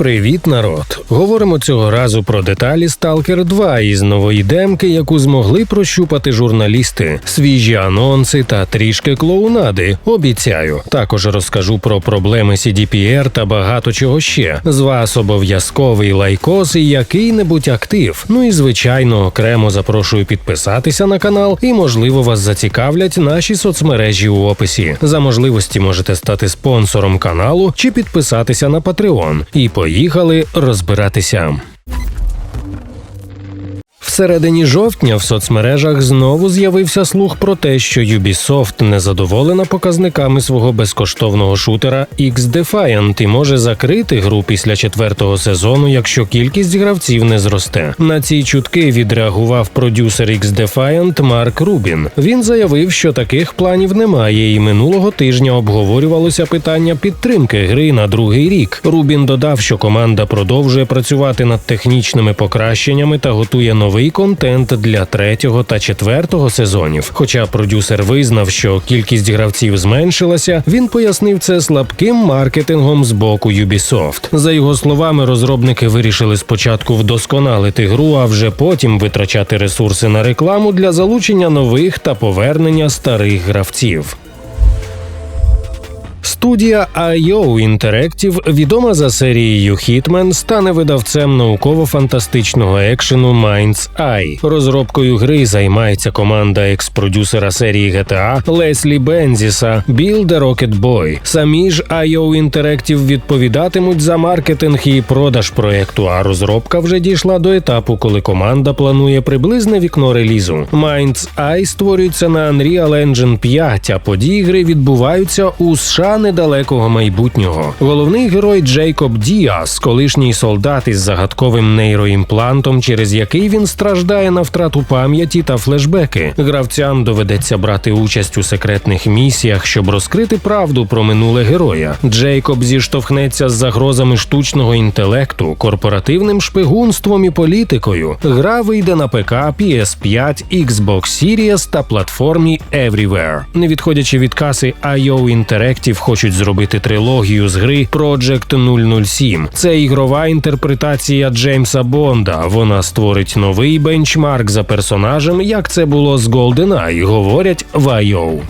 Привіт, народ! Говоримо цього разу про деталі Stalker 2 із нової демки, яку змогли прощупати журналісти, свіжі анонси та трішки клоунади. Обіцяю. Також розкажу про проблеми CDPR та багато чого ще. З вас обов'язковий лайкос і який-небудь актив. Ну і звичайно, окремо запрошую підписатися на канал, і можливо вас зацікавлять наші соцмережі у описі. За можливості можете стати спонсором каналу чи підписатися на Patreon. І поїхали розбиратися. Всередині жовтня в соцмережах знову з'явився слух про те, що Ubisoft незадоволена показниками свого безкоштовного шутера X-Defiant і може закрити гру після четвертого сезону, якщо кількість гравців не зросте. На ці чутки відреагував продюсер X-Defiant Марк Рубін. Він заявив, що таких планів немає, і минулого тижня обговорювалося питання підтримки гри на другий рік. Рубін додав, що команда продовжує працювати над технічними покращеннями та готує новий контент для третього та четвертого сезонів. Хоча продюсер визнав, що кількість гравців зменшилася, він пояснив це слабким маркетингом з боку Ubisoft. За його словами, розробники вирішили спочатку вдосконалити гру, а вже потім витрачати ресурси на рекламу для залучення нових та повернення старих гравців. Студія IO Interactive, відома за серією Hitman, стане видавцем науково-фантастичного екшену Mind's Eye. Розробкою гри займається команда екс-продюсера серії GTA Леслі Бензіса Build a Rocket Boy. Самі ж IO Interactive відповідатимуть за маркетинг і продаж проекту. А розробка вже дійшла до етапу, коли команда планує приблизне вікно релізу. Mind's Eye створюється на Unreal Engine 5, а події гри відбуваються у США недалекого майбутнього. Головний герой Джейкоб Діас, колишній солдат із загадковим нейроімплантом, через який він страждає на втрату пам'яті та флешбеки. Гравцям доведеться брати участь у секретних місіях, щоб розкрити правду про минуле героя. Джейкоб зіштовхнеться з загрозами штучного інтелекту, корпоративним шпигунством і політикою. Гра вийде на ПК, PS5, Xbox Series та платформі Everywhere. Не відходячи від каси, IO Interactive хочуть зробити трилогію з гри Project 007. Це ігрова інтерпретація Джеймса Бонда. Вона створить новий бенчмарк за персонажем, як це було з GoldenEye, говорять в IO.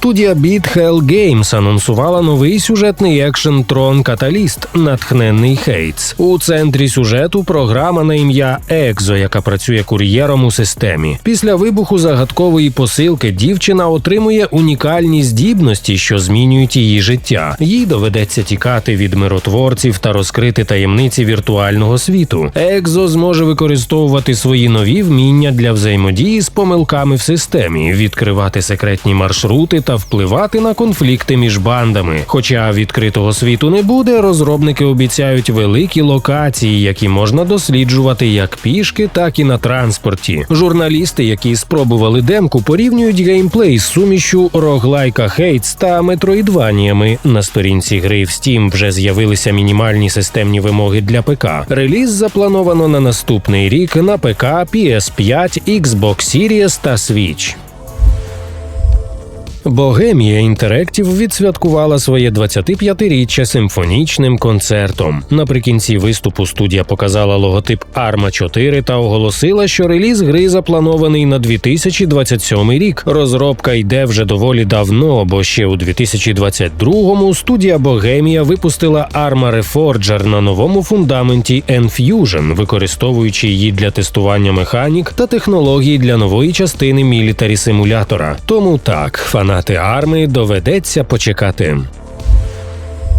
Студія Beat Hell Games анонсувала новий сюжетний екшен Трон Каталіст, натхненний Хейтс. У центрі сюжету програма на ім'я Екзо, яка працює кур'єром у системі. Після вибуху загадкової посилки дівчина отримує унікальні здібності, що змінюють її життя. Їй доведеться тікати від миротворців та розкрити таємниці віртуального світу. Екзо зможе використовувати свої нові вміння для взаємодії з помилками в системі, відкривати секретні маршрути та впливати на конфлікти між бандами. Хоча відкритого світу не буде, розробники обіцяють великі локації, які можна досліджувати як пішки, так і на транспорті. Журналісти, які спробували демку, порівнюють геймплей з сумішю роглайка Хейтс та метроїдваніями. На сторінці гри в Steam вже з'явилися мінімальні системні вимоги для ПК. Реліз заплановано на наступний рік на ПК, PS5, Xbox Series та Switch. Богемія Інтеректів відсвяткувала своє 25-річчя симфонічним концертом. Наприкінці виступу студія показала логотип Arma 4 та оголосила, що реліз гри запланований на 2027 рік. Розробка йде вже доволі давно, бо ще у 2022-му студія Богемія випустила Arma Reforger на новому фундаменті Enfusion, використовуючи її для тестування механік та технологій для нової частини мілітарі симулятора. Тому так, фанати армії доведеться почекати.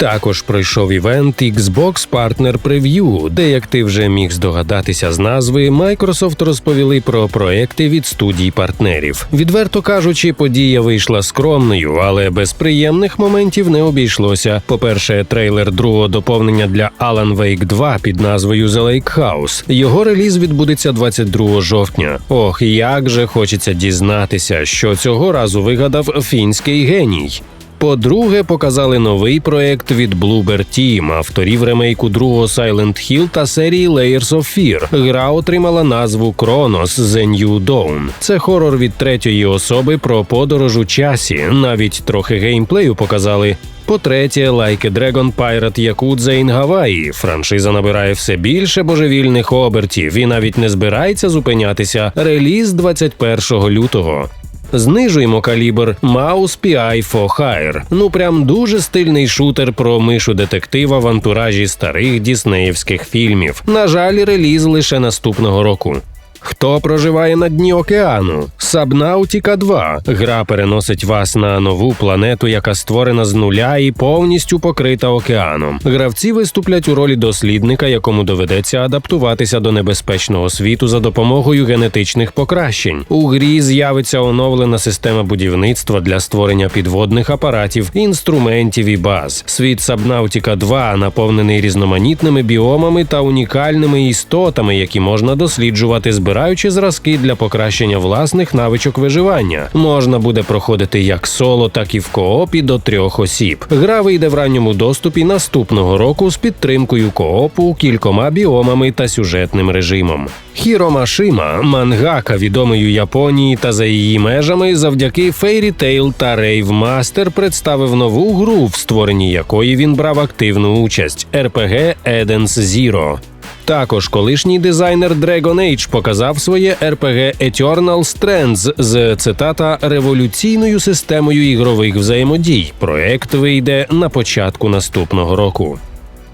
Також пройшов івент Xbox Partner Preview, де, як ти вже міг здогадатися з назви, Microsoft розповіли про проекти від студій партнерів. Відверто кажучи, подія вийшла скромною, але без приємних моментів не обійшлося. По-перше, трейлер другого доповнення для Alan Wake 2 під назвою The Lake House. Його реліз відбудеться 22 жовтня. Ох, як же хочеться дізнатися, що цього разу вигадав фінський геній. По-друге, показали новий проект від Bloober Team, авторів ремейку другого Silent Hill та серії Layers of Fear. Гра отримала назву Chronos The New Dawn. Це хорор від третьої особи про подорож у часі. Навіть трохи геймплею показали. По-третє, Like a Dragon Pirate Yakuza in Hawaii. Франшиза набирає все більше божевільних обертів і навіть не збирається зупинятися. Реліз 21 лютого. Знижуємо калібр Маус PI for Hire. Ну прям дуже стильний шутер про мишу детектива в антуражі старих діснеївських фільмів. На жаль, реліз лише наступного року. Хто проживає на дні океану? Сабнаутіка 2. Гра переносить вас на нову планету, яка створена з нуля і повністю покрита океаном. Гравці виступлять у ролі дослідника, якому доведеться адаптуватися до небезпечного світу за допомогою генетичних покращень. У грі з'явиться оновлена система будівництва для створення підводних апаратів, інструментів і баз. Світ Сабнаутіка 2 наповнений різноманітними біомами та унікальними істотами, які можна досліджувати, збираючи зразки для покращення власних навичок виживання. Можна буде проходити як соло, так і в коопі до трьох осіб. Гра вийде в ранньому доступі наступного року з підтримкою коопу, кількома біомами та сюжетним режимом. Хіро Машима, мангака відомий у Японії та за її межами, завдяки Fairy Tail та Rave Master представив нову гру, в створенні якої він брав активну участь RPG Eden's Zero. Також колишній дизайнер Dragon Age показав своє RPG Eternal Strands з цитата революційною системою ігрових взаємодій. Проект вийде на початку наступного року.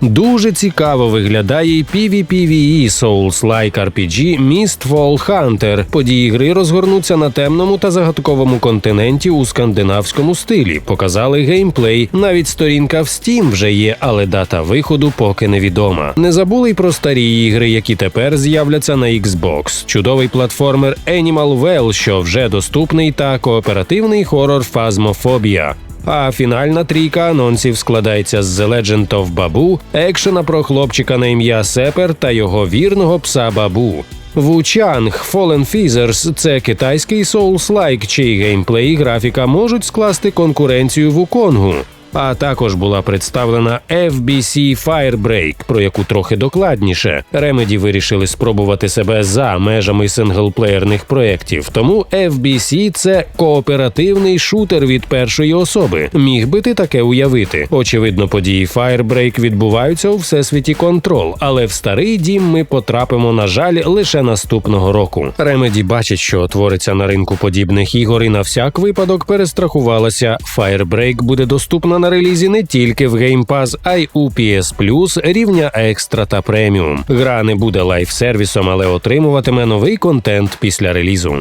Дуже цікаво виглядає PvPvE Souls-like RPG Mistfall Hunter. Події гри розгорнуться на темному та загадковому континенті у скандинавському стилі. Показали геймплей. Навіть сторінка в Steam вже є, але дата виходу поки невідома. Не забули й про старі ігри, які тепер з'являться на Xbox. Чудовий платформер Animal Well, що вже доступний, та кооперативний хорор Phasmophobia. А фінальна трійка анонсів складається з The Legend of Babu, екшена про хлопчика на ім'я Сепер та його вірного пса Бабу. Вучанг Fallen Feathers – це китайський Souls-like, чий геймплей і графіка можуть скласти конкуренцію Вуконгу. А також була представлена FBC Firebreak, про яку трохи докладніше. Remedy вирішили спробувати себе за межами синглплеєрних проєктів. Тому FBC – це кооперативний шутер від першої особи. Міг би ти таке уявити. Очевидно, події Firebreak відбуваються у всесвіті Control, але в старий дім ми потрапимо, на жаль, лише наступного року. Remedy бачить, що твориться на ринку подібних ігор, і на всяк випадок перестрахувалася. Firebreak буде доступна на релізі не тільки в Game Pass, а й у PS Plus рівня екстра та преміум. Гра не буде лайф-сервісом, але отримуватиме новий контент після релізу.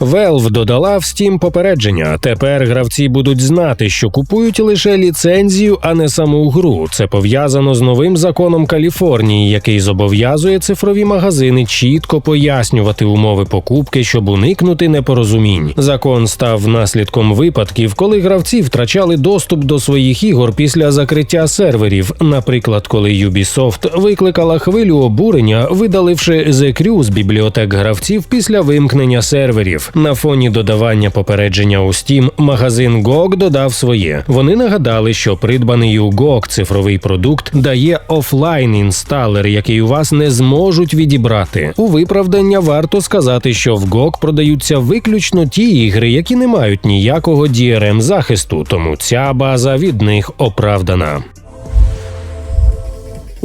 Valve додала в Steam попередження. Тепер гравці будуть знати, що купують лише ліцензію, а не саму гру. Це пов'язано з новим законом Каліфорнії, який зобов'язує цифрові магазини чітко пояснювати умови покупки, щоб уникнути непорозумінь. Закон став наслідком випадків, коли гравці втрачали доступ до своїх ігор після закриття серверів. Наприклад, коли Ubisoft викликала хвилю обурення, видаливши The Crew з бібліотек гравців після вимкнення серверів. На фоні додавання попередження у Steam магазин GOG додав своє. Вони нагадали, що придбаний у GOG цифровий продукт дає офлайн інсталер, який у вас не зможуть відібрати. У виправдання варто сказати, що в GOG продаються виключно ті ігри, які не мають ніякого DRM захисту, тому ця база від них оправдана.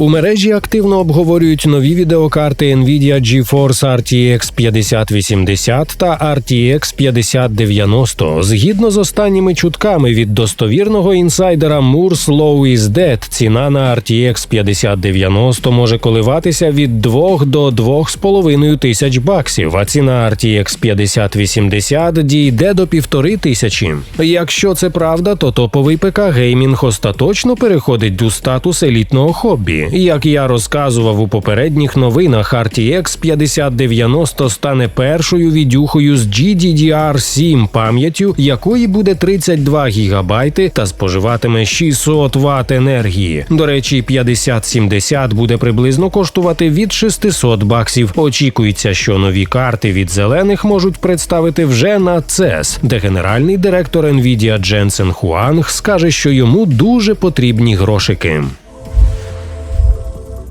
У мережі активно обговорюють нові відеокарти Nvidia GeForce RTX 5080 та RTX 5090. Згідно з останніми чутками від достовірного інсайдера Moore's Law is Dead, ціна на RTX 5090 може коливатися від 2 до 2,5 тисяч баксів, а ціна RTX 5080 дійде до півтори тисячі. Якщо це правда, то топовий ПК геймінг остаточно переходить у статус елітного хобі. Як я розказував у попередніх новинах, RTX 5090 стане першою відюхою з GDDR7 пам'яттю, якої буде 32 гігабайти та споживатиме 600 Вт енергії. До речі, 5070 буде приблизно коштувати від 600 баксів. Очікується, що нові карти від зелених можуть представити вже на CES, де генеральний директор Nvidia Дженсен Хуанг скаже, що йому дуже потрібні грошики.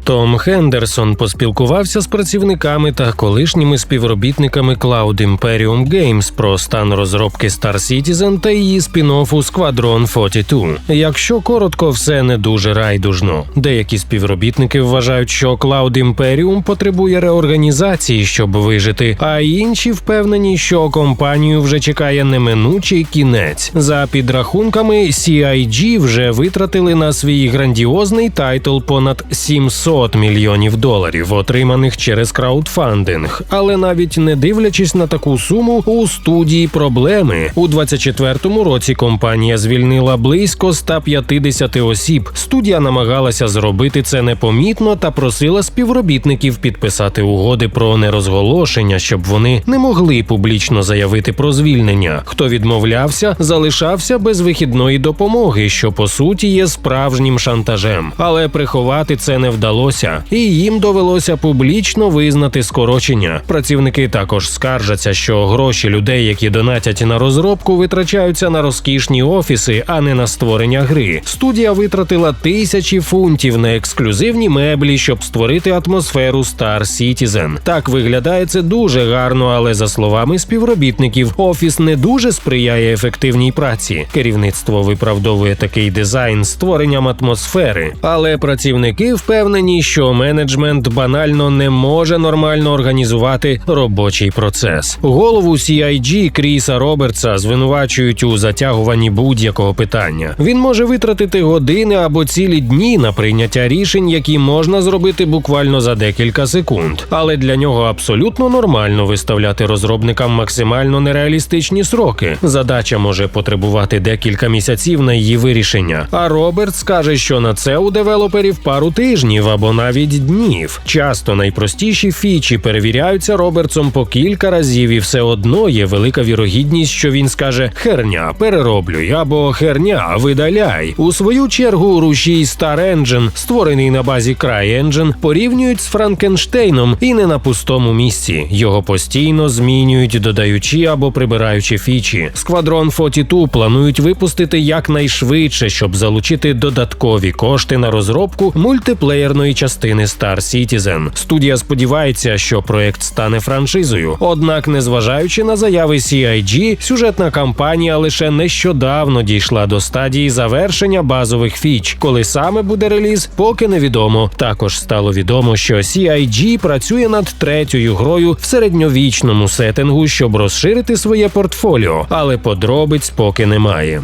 Том Хендерсон поспілкувався з працівниками та колишніми співробітниками Cloud Imperium Games про стан розробки Star Citizen та її спін-оффу Squadron 42. Якщо коротко, все не дуже райдужно. Деякі співробітники вважають, що Cloud Imperium потребує реорганізації, щоб вижити, а інші впевнені, що компанію вже чекає неминучий кінець. За підрахунками, CIG вже витратили на свій грандіозний тайтл понад 700 500 мільйонів доларів, отриманих через краудфандинг. Але навіть не дивлячись на таку суму, у студії проблеми у 24-му році компанія звільнила близько 150 осіб. Студія намагалася зробити це непомітно та просила співробітників підписати угоди про нерозголошення, щоб вони не могли публічно заявити про звільнення. Хто відмовлявся, залишався без вихідної допомоги, що по суті є справжнім шантажем. Але приховати це не вдалося вдалося, і їм довелося публічно визнати скорочення. Працівники також скаржаться, що гроші людей, які донатять на розробку, витрачаються на розкішні офіси, а не на створення гри. Студія витратила тисячі фунтів на ексклюзивні меблі, щоб створити атмосферу Star Citizen. Так виглядає це дуже гарно, але за словами співробітників, офіс не дуже сприяє ефективній праці. Керівництво виправдовує такий дизайн створенням атмосфери, але працівники впевнені, що менеджмент банально не може нормально організувати робочий процес. Голову CIG Кріса Робертса звинувачують у затягуванні будь-якого питання. Він може витратити години або цілі дні на прийняття рішень, які можна зробити буквально за декілька секунд. Але для нього абсолютно нормально виставляти розробникам максимально нереалістичні сроки. Задача може потребувати декілька місяців на її вирішення. А Робертс каже, що на це у девелоперів пару тижнів або навіть днів. Часто найпростіші фічі перевіряються Робертсом по кілька разів, і все одно є велика вірогідність, що він скаже херня, перероблюй або херня, видаляй. У свою чергу рушій Star Engine, створений на базі CryEngine, порівнюють з Франкенштейном і не на пустому місці. Його постійно змінюють, додаючи або прибираючи фічі. Squadron 42 планують випустити якнайшвидше, щоб залучити додаткові кошти на розробку мультиплеєрної частини Star Citizen. Студія сподівається, що проект стане франшизою. Однак, незважаючи на заяви CIG, сюжетна кампанія лише нещодавно дійшла до стадії завершення базових фіч. Коли саме буде реліз, поки невідомо. Також стало відомо, що CIG працює над третьою грою в середньовічному сеттингу, щоб розширити своє портфоліо, але подробиць поки немає.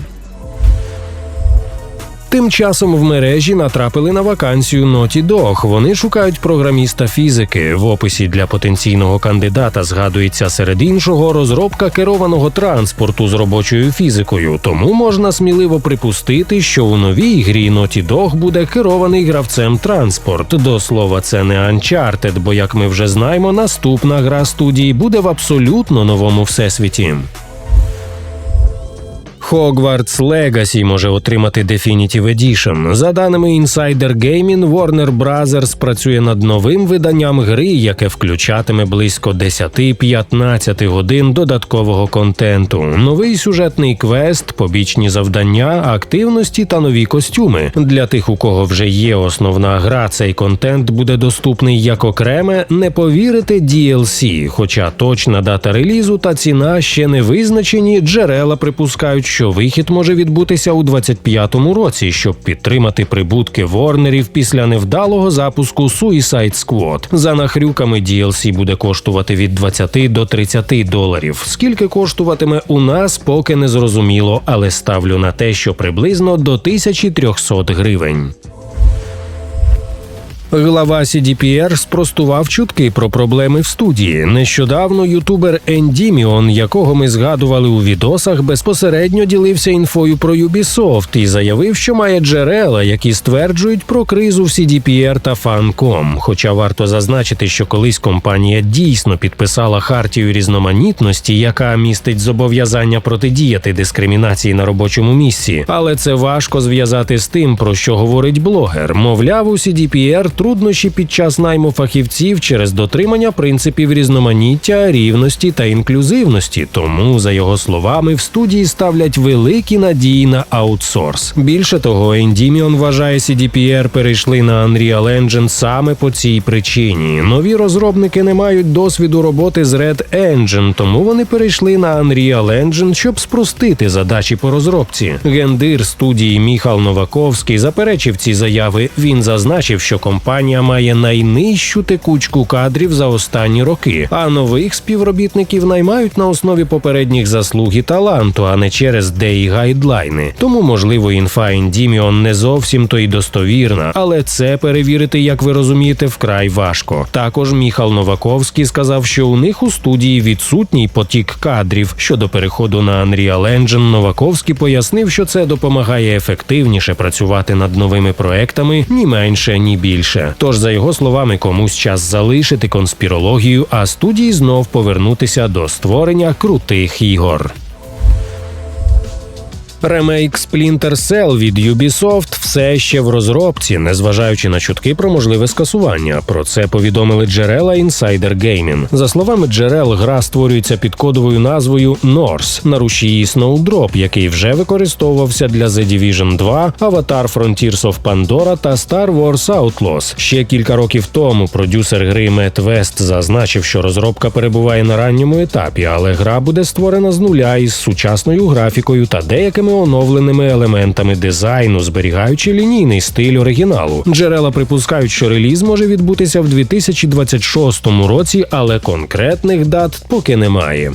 Тим часом в мережі натрапили на вакансію Naughty Dog. Вони шукають програміста фізики. В описі для потенційного кандидата згадується серед іншого розробка керованого транспорту з робочою фізикою. Тому можна сміливо припустити, що у новій грі Naughty Dog буде керований гравцем транспорт. До слова, це не Uncharted, бо як ми вже знаємо, наступна гра студії буде в абсолютно новому всесвіті. Hogwarts Legacy може отримати Definitive Edition. За даними Insider Gaming, Warner Bros. працює над новим виданням гри, яке включатиме близько 10-15 годин додаткового контенту, новий сюжетний квест, побічні завдання, активності та нові костюми. Для тих, у кого вже є основна гра, цей контент буде доступний як окреме, не повірите DLC, Хоча точна дата релізу та ціна ще не визначені, джерела припускають що вихід може відбутися у 25-му році, щоб підтримати прибутки Ворнерів після невдалого запуску Suicide Squad. За нахрюками DLC буде коштувати від 20 до 30 доларів. Скільки коштуватиме у нас, поки не зрозуміло, але ставлю на те, що приблизно до 1300 гривень. Глава CDPR спростував чутки про проблеми в студії. Нещодавно ютубер Ендіміон, якого ми згадували у відосах, безпосередньо ділився інфою про Ubisoft і заявив, що має джерела, які стверджують про кризу в CDPR та Funcom. Хоча варто зазначити, що колись компанія дійсно підписала хартію різноманітності, яка містить зобов'язання протидіяти дискримінації на робочому місці, але це важко зв'язати з тим, про що говорить блогер. Мовляв, у CDPR труднощі під час найму фахівців через дотримання принципів різноманіття, рівності та інклюзивності. Тому, за його словами, в студії ставлять великі надії на аутсорс. Більше того, Ендіміон вважає, CDPR перейшли на Unreal Engine саме по цій причині. Нові розробники не мають досвіду роботи з Red Engine, тому вони перейшли на Unreal Engine, щоб спростити задачі по розробці. Гендир студії Міхал Новаковський заперечив ці заяви. Він зазначив, що компанія компанія має найнижчу текучку кадрів за останні роки, а нових співробітників наймають на основі попередніх заслуг і таланту, а не через деї гайдлайни. Тому, можливо, інфа Індіміон не зовсім то й достовірна, але це перевірити, як ви розумієте, вкрай важко. Також Міхал Новаковський сказав, що у них у студії відсутній потік кадрів. Щодо переходу на Unreal Engine, Новаковський пояснив, що це допомагає ефективніше працювати над новими проектами ні менше, ні більше більше. Тож, за його словами, комусь час залишити конспірологію, а студії знов повернутися до створення крутих ігор. Ремейк Splinter Cell від Ubisoft все ще в розробці, незважаючи на чутки про можливе скасування. Про це повідомили джерела Insider Gaming. За словами джерел, гра створюється під кодовою назвою Norse на рушії Snowdrop, який вже використовувався для The Division 2, Avatar Frontiers of Pandora та Star Wars Outlaws. Ще кілька років тому продюсер гри Мет Вест зазначив, що розробка перебуває на ранньому етапі, але гра буде створена з нуля із сучасною графікою та деякими деякими оновленими елементами дизайну, зберігаючи лінійний стиль оригіналу. Джерела припускають, що реліз може відбутися в 2026 році, але конкретних дат поки немає.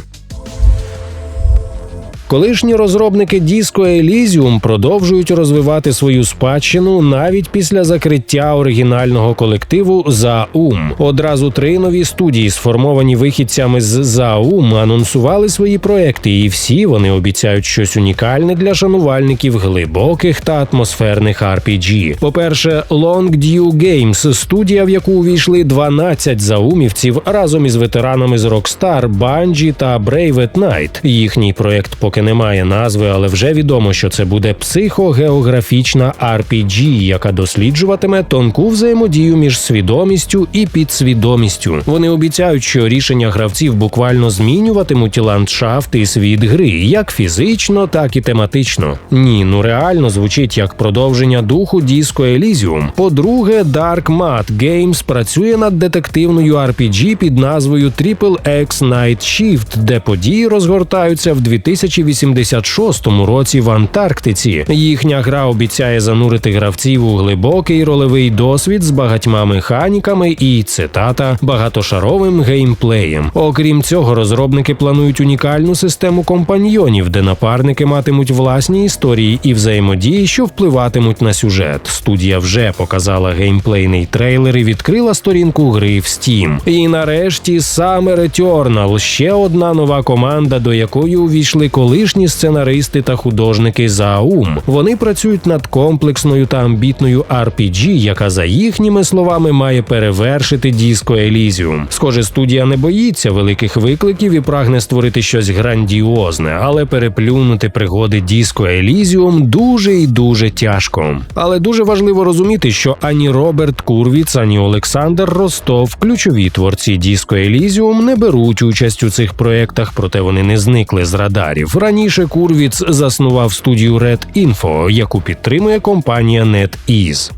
Колишні розробники Disco Elysium продовжують розвивати свою спадщину навіть після закриття оригінального колективу Заум. Одразу три нові студії, сформовані вихідцями з Заум, анонсували свої проекти, і всі вони обіцяють щось унікальне для шанувальників глибоких та атмосферних RPG. По перше, Long Dew Games – студія, в яку увійшли 12 заумівців разом із ветеранами з Rockstar, Bungie та Brave at Night. Їхній проект поки немає назви, але вже відомо, що це буде психогеографічна RPG, яка досліджуватиме тонку взаємодію між свідомістю і підсвідомістю. Вони обіцяють, що рішення гравців буквально змінюватимуть ландшафт і світ гри, як фізично, так і тематично. Ні, ну реально звучить як продовження духу Disco Elysium. По-друге, Dark Mat Games працює над детективною RPG під назвою Triple X Night Shift, де події розгортаються в 2018 86-му році в Антарктиці. Їхня гра обіцяє занурити гравців у глибокий ролевий досвід з багатьма механіками і цитата багатошаровим геймплеєм. Окрім цього, розробники планують унікальну систему компаньйонів, де напарники матимуть власні історії і взаємодії, що впливатимуть на сюжет. Студія вже показала геймплейний трейлер і відкрила сторінку гри в Steam. І нарешті саме Returnal – ще одна нова команда, до якої увійшли колишні сценаристи та художники Заум. Вони працюють над комплексною та амбітною RPG, яка за їхніми словами має перевершити Disco Elysium. Схоже, студія не боїться великих викликів і прагне створити щось грандіозне, але переплюнути пригоди Disco Elysium дуже і дуже тяжко. Але дуже важливо розуміти, що ані Роберт Курвіц, ані Олександр Ростов, ключові творці Disco Elysium, не беруть участь у цих проєктах, проте вони не зникли з радарів. Раніше Курвіц заснував студію Red Info, яку підтримує компанія NetEase.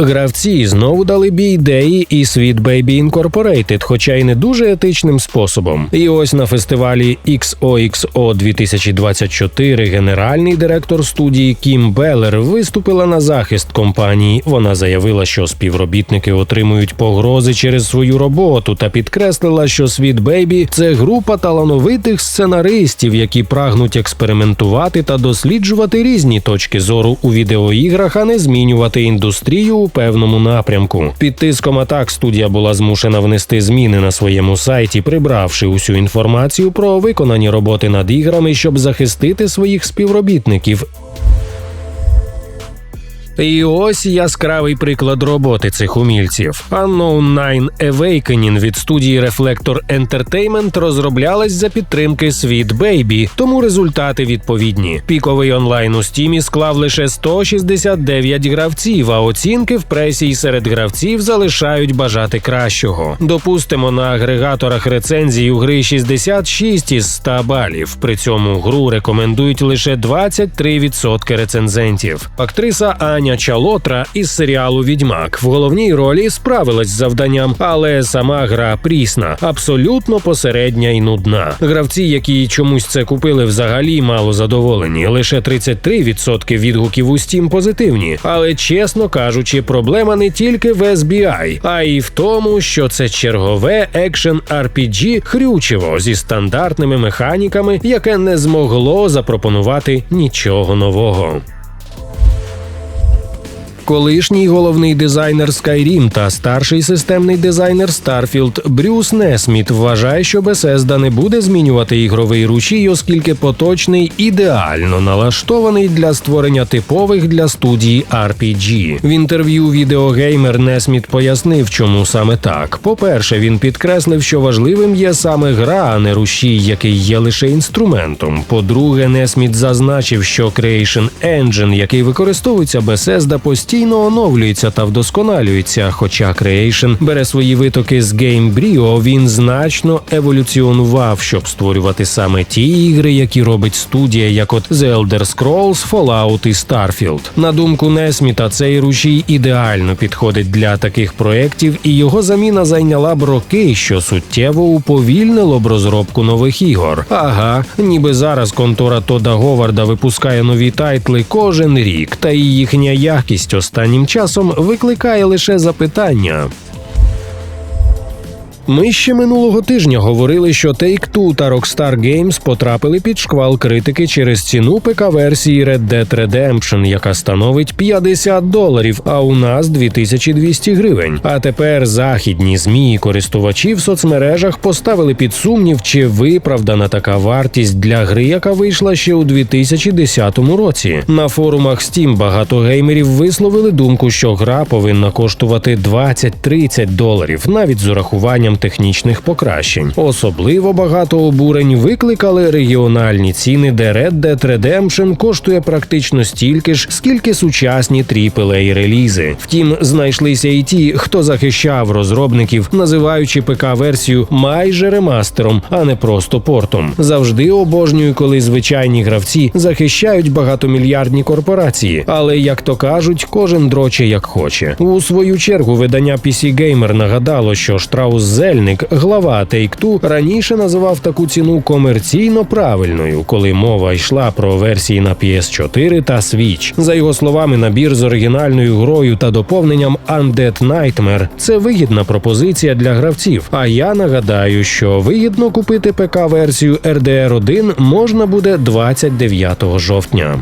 Гравці знову дали бій ідеї і Sweet Baby Incorporated, хоча й не дуже етичним способом. І ось на фестивалі XOXO 2024 генеральний директор студії Кім Беллер виступила на захист компанії. Вона заявила, що співробітники отримують погрози через свою роботу та підкреслила, що Sweet Baby – це група талановитих сценаристів, які прагнуть експериментувати та досліджувати різні точки зору у відеоіграх, а не змінювати індустрію певному напрямку. Під тиском атак студія була змушена внести зміни на своєму сайті, прибравши усю інформацію про виконані роботи над іграми, щоб захистити своїх співробітників. І ось яскравий приклад роботи цих умільців. Unknown Nine Awakening від студії Reflector Entertainment розроблялась за підтримки Sweet Baby, тому результати відповідні. Піковий онлайн у стімі склав лише 169 гравців, а оцінки в пресі й серед гравців залишають бажати кращого. Допустимо, на агрегаторах рецензій у гри 66 із 100 балів. При цьому гру рекомендують лише 23% рецензентів. Актриса Аня Чалотра із серіалу Відьмак в головній ролі справилась з завданням, але сама гра прісна, абсолютно посередня і нудна. Гравці, які чомусь це купили, взагалі мало задоволені. Лише 33% відгуків у Steam позитивні. Але чесно кажучи, проблема не тільки в SBI, а й в тому, що це чергове екшен RPG хрючево зі стандартними механіками, яке не змогло запропонувати нічого нового. Колишній головний дизайнер Skyrim та старший системний дизайнер Starfield Брюс Несміт вважає, що Bethesda не буде змінювати ігровий ручій, оскільки поточний ідеально налаштований для створення типових для студії RPG. В інтерв'ю відеогеймер Несміт пояснив, чому саме так. По-перше, він підкреслив, що важливим є саме гра, а не рушій, який є лише інструментом. По-друге, Несміт зазначив, що Creation Engine, який використовується Bethesda, постійно постійно оновлюється та вдосконалюється. Хоча Creation бере свої витоки з Gamebryo, він значно еволюціонував, щоб створювати саме ті ігри, які робить студія, як от The Elder Scrolls, Fallout і Starfield. На думку Несміта, цей рушій ідеально підходить для таких проєктів, і його заміна зайняла б роки, що суттєво уповільнило б розробку нових ігор. Ага, ніби зараз контора Тода Говарда випускає нові тайтли кожен рік, та і їхня якість останнім часом викликає лише запитання. Ми ще минулого тижня говорили, що Take-Two та Rockstar Games потрапили під шквал критики через ціну ПК-версії Red Dead Redemption, яка становить 50 доларів, а у нас 2200 гривень. А тепер західні змі і користувачі в соцмережах поставили під сумнів, чи виправдана така вартість для гри, яка вийшла ще у 2010 році. На форумах Steam багато геймерів висловили думку, що гра повинна коштувати 20-30 доларів, навіть з урахуванням технічних покращень. Особливо багато обурень викликали регіональні ціни, де Red Dead Redemption коштує практично стільки ж, скільки сучасні aaa релізи. Втім, знайшлися і ті, хто захищав розробників, називаючи ПК-версію майже ремастером, а не просто портом. Завжди обожнюю, коли звичайні гравці захищають багатомільярдні корпорації. Але як то кажуть, кожен дроче як хоче. У свою чергу видання PC Gamer нагадало, що Strauss Сельник, глава Take-Two, раніше називав таку ціну комерційно правильною, коли мова йшла про версії на PS4 та Switch. За його словами, набір з оригінальною грою та доповненням Undead Nightmare – це вигідна пропозиція для гравців. А я нагадаю, що вигідно купити ПК-версію RDR 1 можна буде 29 жовтня.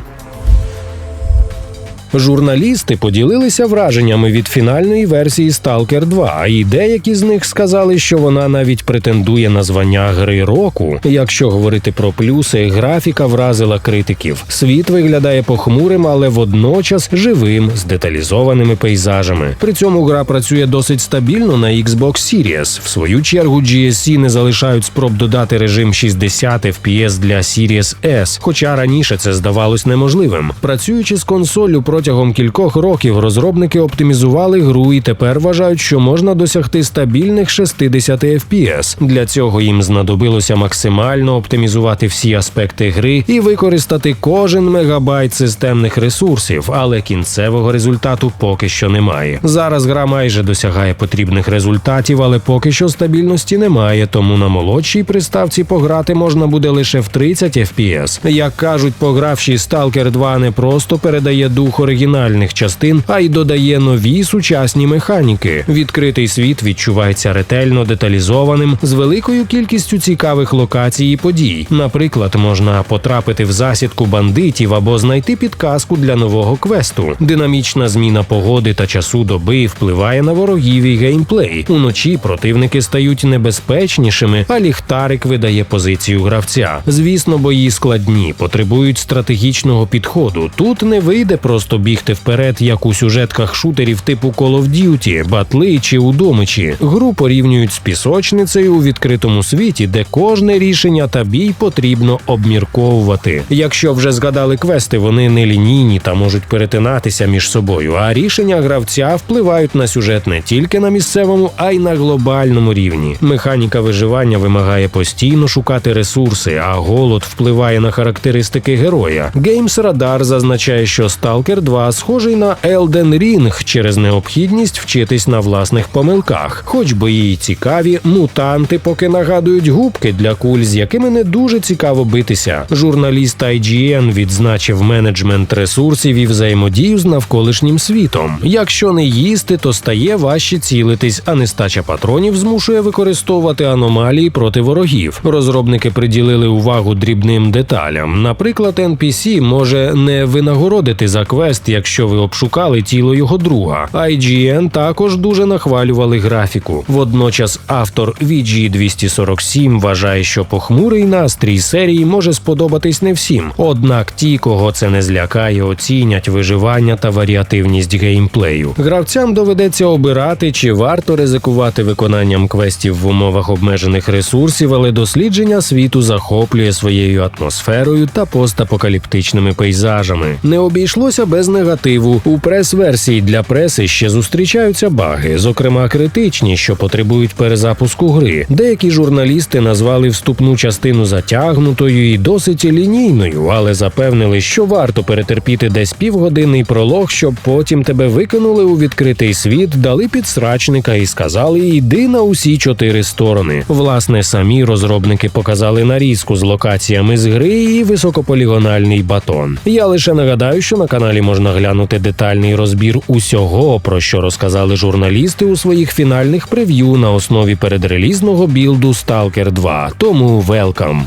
Журналісти поділилися враженнями від фінальної версії Stalker 2, і деякі з них сказали, що вона навіть претендує на звання гри року. Якщо говорити про плюси, графіка вразила критиків. Світ виглядає похмурим, але водночас живим з деталізованими пейзажами. При цьому гра працює досить стабільно на Xbox Series. В свою чергу GSC не залишають спроб додати режим 60 FPS для Series S, хоча раніше це здавалось неможливим. Працюючи з консолью протягом кількох років, розробники оптимізували гру і тепер вважають, що можна досягти стабільних 60 FPS. Для цього їм знадобилося максимально оптимізувати всі аспекти гри і використати кожен мегабайт системних ресурсів, але кінцевого результату поки що немає. Зараз гра майже досягає потрібних результатів, але поки що стабільності немає. Тому на молодшій приставці пограти можна буде лише в 30 FPS. Як кажуть, погравши Stalker 2 не просто передає дух оригінальних частин, а й додає нові сучасні механіки. Відкритий світ відчувається ретельно деталізованим з великою кількістю цікавих локацій і подій. Наприклад, можна потрапити в засідку бандитів або знайти підказку для нового квесту. Динамічна зміна погоди та часу доби впливає на ворогів і геймплей. Уночі противники стають небезпечнішими, а ліхтарик видає позицію гравця. Звісно, бої складні, потребують стратегічного підходу. Тут не вийде просто бігти вперед, як у сюжетках шутерів типу Call of Duty, батли чи удомичі. Гру порівнюють з пісочницею у відкритому світі, де кожне рішення та бій потрібно обмірковувати. Якщо вже згадали квести, вони не лінійні та можуть перетинатися між собою. А рішення гравця впливають на сюжет не тільки на місцевому, а й на глобальному рівні. Механіка виживання вимагає постійно шукати ресурси, а голод впливає на характеристики героя. Games Radar зазначає, що Stalker 2 схожий на Elden Ring через необхідність вчитись на власних помилках. Хоч бої й цікаві, мутанти поки нагадують губки для куль, з якими не дуже цікаво битися. Журналіст IGN відзначив менеджмент ресурсів і взаємодію з навколишнім світом. Якщо не їсти, то стає важче цілитись, а нестача патронів змушує використовувати аномалії проти ворогів. Розробники приділили увагу дрібним деталям. Наприклад, NPC може не винагородити за квест, якщо ви обшукали тіло його друга. IGN також дуже нахвалювали графіку. Водночас автор VG247 вважає, що похмурий настрій серії може сподобатись не всім. Однак ті, кого це не злякає, оцінять виживання та варіативність геймплею. Гравцям доведеться обирати, чи варто ризикувати виконанням квестів в умовах обмежених ресурсів, але дослідження світу захоплює своєю атмосферою та постапокаліптичними пейзажами. Не обійшлося без негативу. У прес-версії для преси ще зустрічаються баги, зокрема критичні, що потребують перезапуску гри. Деякі журналісти назвали вступну частину затягнутою і досить лінійною, але запевнили, що варто перетерпіти десь півгодинний пролог, щоб потім тебе викинули у відкритий світ, дали підсрачника і сказали: йди на усі чотири сторони. Власне, самі розробники показали нарізку з локаціями з гри і високополігональний батон. Я лише нагадаю, що на каналі можна глянути детальний розбір усього, про що розказали журналісти у своїх фінальних прев'ю на основі передрелізного білду Stalker 2. Тому велкам.